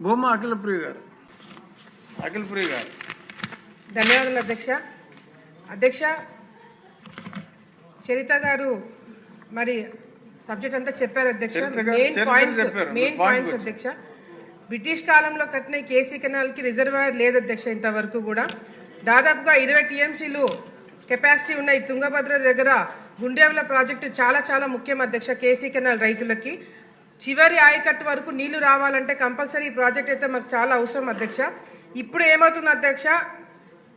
భూమా అఖిలప్రియ గారు. అఖిలప్రియ గారు. ధన్యవాదాలు అధ్యక్ష. అధ్యక్ష చరిత గారు మరి సబ్జెక్ట్ అంతా చెప్పారు అధ్యక్ష. Main points. Main point points. అధ్యక్ష. బ్రిటిష్ కాలంలో కట్టిన కేసీ కెనాల్కి రిజర్వాయర్ లేదు అధ్యక్ష ఇంతవరకు కూడా. దాదాపుగా ఇరవై టీఎంసీలు కెపాసిటీ ఉన్న ఈ తుంగభద్ర దగ్గర గుండెవల ప్రాజెక్టు చాలా చాలా ముఖ్యం అధ్యక్ష కేసీ కెనాల్ రైతులకి. చివరి ఆయకట్టు వరకు నీళ్ళు రావాలంటే కంపల్సరీ ఈ ప్రాజెక్ట్ అయితే మాకు చాలా అవసరం అధ్యక్ష. ఇప్పుడు ఏమవుతుంది అధ్యక్ష?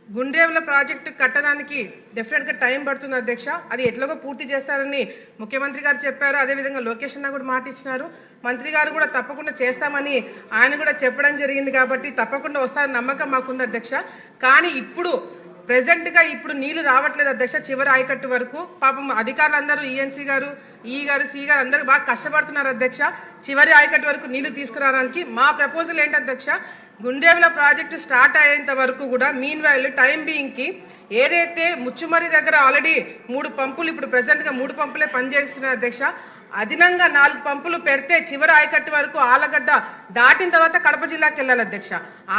గుండ్రేవుల ప్రాజెక్టు కట్టడానికి డెఫినెట్గా టైం పడుతుంది అధ్యక్ష. అది ఎట్లాగో పూర్తి చేస్తారని ముఖ్యమంత్రి గారు చెప్పారు. అదేవిధంగా లోకేష్ అన్న కూడా మాట ఇచ్చినారు. మంత్రి గారు కూడా తప్పకుండా చేస్తామని ఆయన కూడా చెప్పడం జరిగింది కాబట్టి తప్పకుండా వస్తారని నమ్మకం మాకుంది అధ్యక్ష. కానీ ఇప్పుడు ప్రెసెంట్గా ఇప్పుడు నీళ్ళు రావట్లేదు అధ్యక్ష చివరి ఆయకట్టు వరకు. పాపం అధికారులు అందరూ ఈఎన్సీ గారు ఈ గారు సి గారు అందరూ బాగా కష్టపడుతున్నారు అధ్యక్ష. చివరి ఆయకట్టు వరకు నీళ్ళు తీసుకురావడానికి మా ప్రపోజల్ ఏంటి అధ్యక్ష? గుండెవల ప్రాజెక్టు స్టార్ట్ అయ్యేంత వరకు కూడా మీన్ వైల్ టైం బీయింగ్కి ఏదైతే ముచ్చుమరి దగ్గర ఆల్రెడీ మూడు పంపులు ఇప్పుడు ప్రెసెంట్గా మూడు పంపులే పనిచేస్తున్నాయి అధ్యక్ష అదనంగా నాలుగు పంపులు పెడితే చివరి ఆయకట్టు వరకు ఆలగడ్డ దాటిన తర్వాత కడప జిల్లాకి వెళ్ళాలి అధ్యక్ష.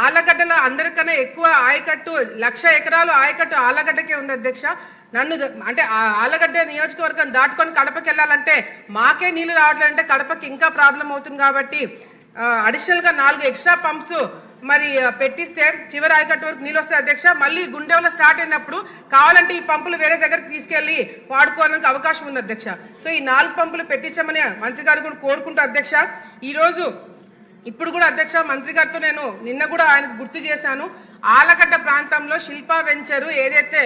ఆలగడ్డలో అందరికన్నా ఎక్కువ ఆయకట్టు లక్ష ఎకరాలు ఆయకట్టు ఆలగడ్డకే ఉంది అధ్యక్ష. నన్ను అంటే ఆ ఆలగడ్డ నియోజకవర్గం దాటుకొని కడపకి వెళ్ళాలంటే మాకే నీళ్ళు రావట్లేదంటే కడపకి ఇంకా ప్రాబ్లం అవుతుంది కాబట్టి అడిషనల్గా నాలుగు ఎక్స్ట్రా పంప్స్ మరి పెట్టిస్తే చివరి ఆయకట్టు వరకు నీళ్ళు వస్తాయి అధ్యక్ష. మళ్ళీ గుండెలో స్టార్ట్ అయినప్పుడు కావాలంటే ఈ పంపులు వేరే దగ్గరికి తీసుకెళ్ళి వాడుకోవడానికి అవకాశం ఉంది అధ్యక్ష. సో ఈ నాలుగు పంపులు పెట్టించమని మంత్రి గారు కూడా కోరుకుంటూ అధ్యక్ష. ఈ రోజు ఇప్పుడు కూడా అధ్యక్ష మంత్రి గారితో నేను నిన్న కూడా ఆయనకు గుర్తు చేశాను. ఆలగడ్డ ప్రాంతంలో శిల్పా వెంచరు ఏదైతే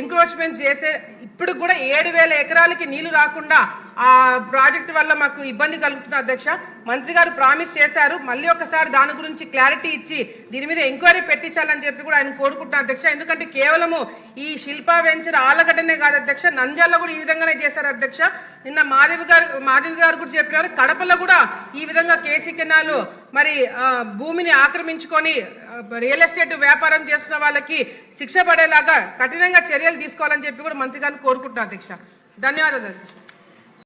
ఎంక్రోచ్మెంట్ చేసే ఇప్పుడు కూడా ఏడు వేల ఎకరాలకి నీళ్ళు రాకుండా ఆ ప్రాజెక్ట్ వల్ల మాకు ఇబ్బంది కలుగుతుంది అధ్యక్ష. మంత్రి గారు ప్రామిస్ చేశారు. మళ్ళీ ఒకసారి దాని గురించి క్లారిటీ ఇచ్చి దీని మీద ఎంక్వైరీ పెట్టించాలని చెప్పి కూడా ఆయన కోరుకుంటున్నా అధ్యక్ష. ఎందుకంటే కేవలము ఈ శిల్పా వెంచర్ ఆలగడ్డనే కాదు అధ్యక్ష. నంద్యాలలో కూడా ఈ విధంగానే చేశారు అధ్యక్ష. నిన్న మాధవి గారు మాధవి గారు కూడా చెప్పినారు. కడపలో కూడా ఈ విధంగా కేసీ కెనాలు మరి భూమిని ఆక్రమించుకొని రియల్ ఎస్టేట్ వ్యాపారం చేస్తున్న వాళ్ళకి శిక్ష పడేలాగా కఠినంగా చర్యలు తీసుకోవాలని చెప్పి కూడా మంత్రి గారిని కోరుకుంటున్నా అధ్యక్ష. ధన్యవాదాలు అధ్యక్ష.